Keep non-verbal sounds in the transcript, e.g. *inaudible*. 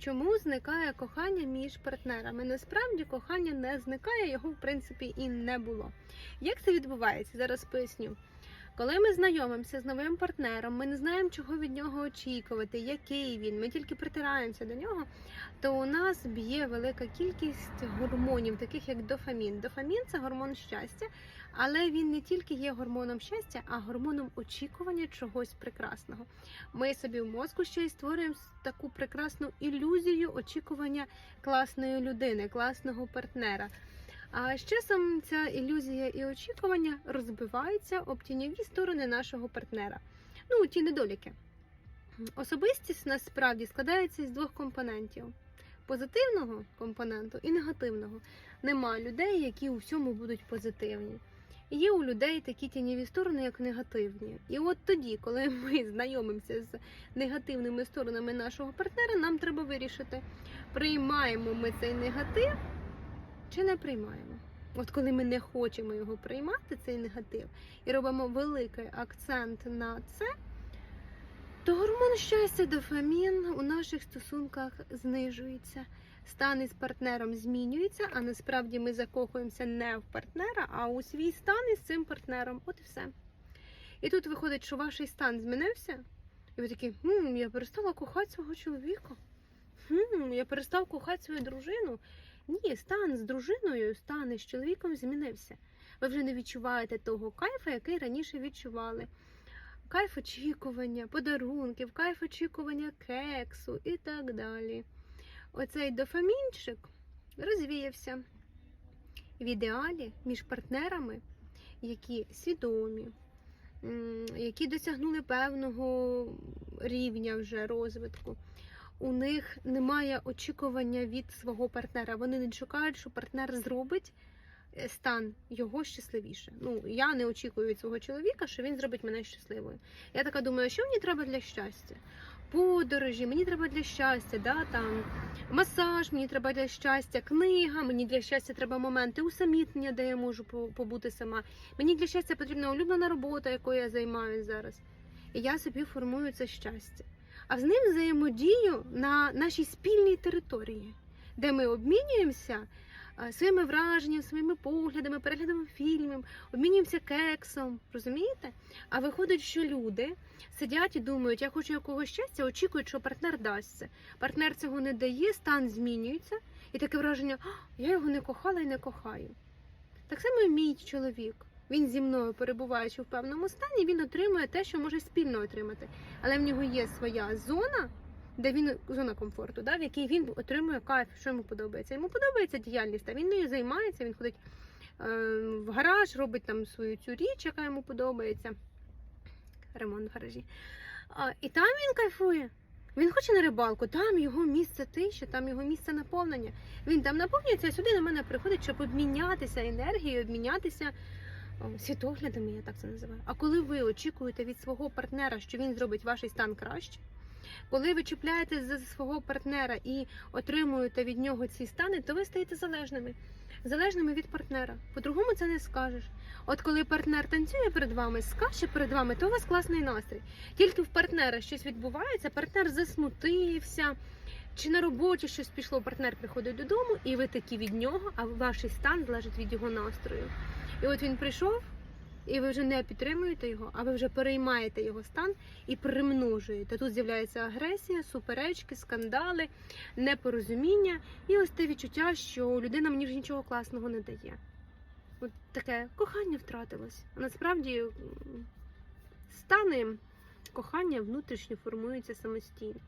Чому зникає кохання між партнерами? Насправді кохання не зникає, його в принципі і не було. Як це відбувається? Зараз поясню. Коли ми знайомимося з новим партнером, ми не знаємо, чого від нього очікувати, який він, ми тільки притираємося до нього, то у нас б'є велика кількість гормонів, таких як дофамін. Дофамін це гормон щастя, але він не тільки є гормоном щастя, а гормоном очікування чогось прекрасного. Ми собі в мозку ще й створюємо таку прекрасну ілюзію очікування класної людини, класного партнера. А з часом ця ілюзія і очікування розбиваються об тіньові сторони нашого партнера. Ну, ті недоліки. Особистість насправді складається із двох компонентів: позитивного компоненту і негативного. Нема людей, які у всьому будуть позитивні. Є у людей такі тіньові сторони, як негативні. І от тоді, коли *laughs* ми знайомимося з негативними сторонами нашого партнера, нам треба вирішити, приймаємо ми цей негатив чи не приймаємо. От коли ми не хочемо його приймати, цей негатив, і робимо великий акцент на це, то гормон щастя, дофамін у наших стосунках знижується. Стан із партнером змінюється, а насправді ми закохуємося не в партнера, а у свій стан із цим партнером. От і все. І тут виходить, що ваш стан змінився, і ви такі, хм, я перестала кохати свого чоловіка. Хм, я перестав кохати свою дружину. Ні, стан з дружиною, стан із чоловіком змінився. Ви вже не відчуваєте того кайфу, який раніше відчували. Кайф очікування, подарунків, кайф очікування кексу і так далі. Оцей дофамінчик розвіявся в ідеалі між партнерами, які свідомі, які досягнули певного рівня вже розвитку. У них немає очікування від свого партнера. Вони не чекають, що партнер зробить е, стан його щасливіше. Ну я не очікую від свого чоловіка, що він зробить мене щасливою. Я така думаю, що мені треба для щастя? Подорожі, мені треба для щастя, да, там масаж, мені треба для щастя, книга, мені для щастя треба моменти усамітнення, де я можу по- побути сама. Мені для щастя потрібна улюблена робота, якою я займаюся зараз. І я собі формую це щастя. А з ним взаємодію на нашій спільній території, де ми обмінюємося своїми враженнями, своїми поглядами, переглядами фільмів, обмінюємося кексом, розумієте? А виходить, що люди сидять і думають, я хочу якогось щастя, очікують, що партнер дасть це. Партнер цього не дає, стан змінюється, і таке враження, я його не кохала і не кохаю. Так само і мій чоловік. Він зі мною, перебуваючи в певному стані, він отримує те, що може спільно отримати. Але в нього є своя зона, де він зона комфорту, да, в якій він отримує кайф, що йому подобається. Йому подобається діяльність, а він нею займається, він ходить е, в гараж, робить там свою цю річ, яка йому подобається. Ремонт в гаражі. А, і там він кайфує. Він хоче на рибалку, там його місце тиші, там його місце наповнення. Він там наповнюється, а сюди до мене приходить, щоб обмінятися енергією, обмінятися світоглядами, я так це називаю. А коли ви очікуєте від свого партнера, що він зробить ваш стан краще, коли ви чіпляєтесь за свого партнера і отримуєте від нього ці стани, то ви стаєте залежними. Залежними від партнера. По-другому це не скажеш. От коли партнер танцює перед вами, скаче перед вами, то у вас класний настрій. Тільки в партнера щось відбувається, партнер засмутився, чи на роботі щось пішло, партнер приходить додому, і ви такі від нього, а ваш стан залежить від його настрою. І от він прийшов, і ви вже не підтримуєте його, а ви вже переймаєте його стан і примножуєте. Тут з'являється агресія, суперечки, скандали, непорозуміння і ось те відчуття, що людина мені вже нічого класного не дає. От таке кохання втратилось. А насправді стани кохання внутрішньо формуються самостійно.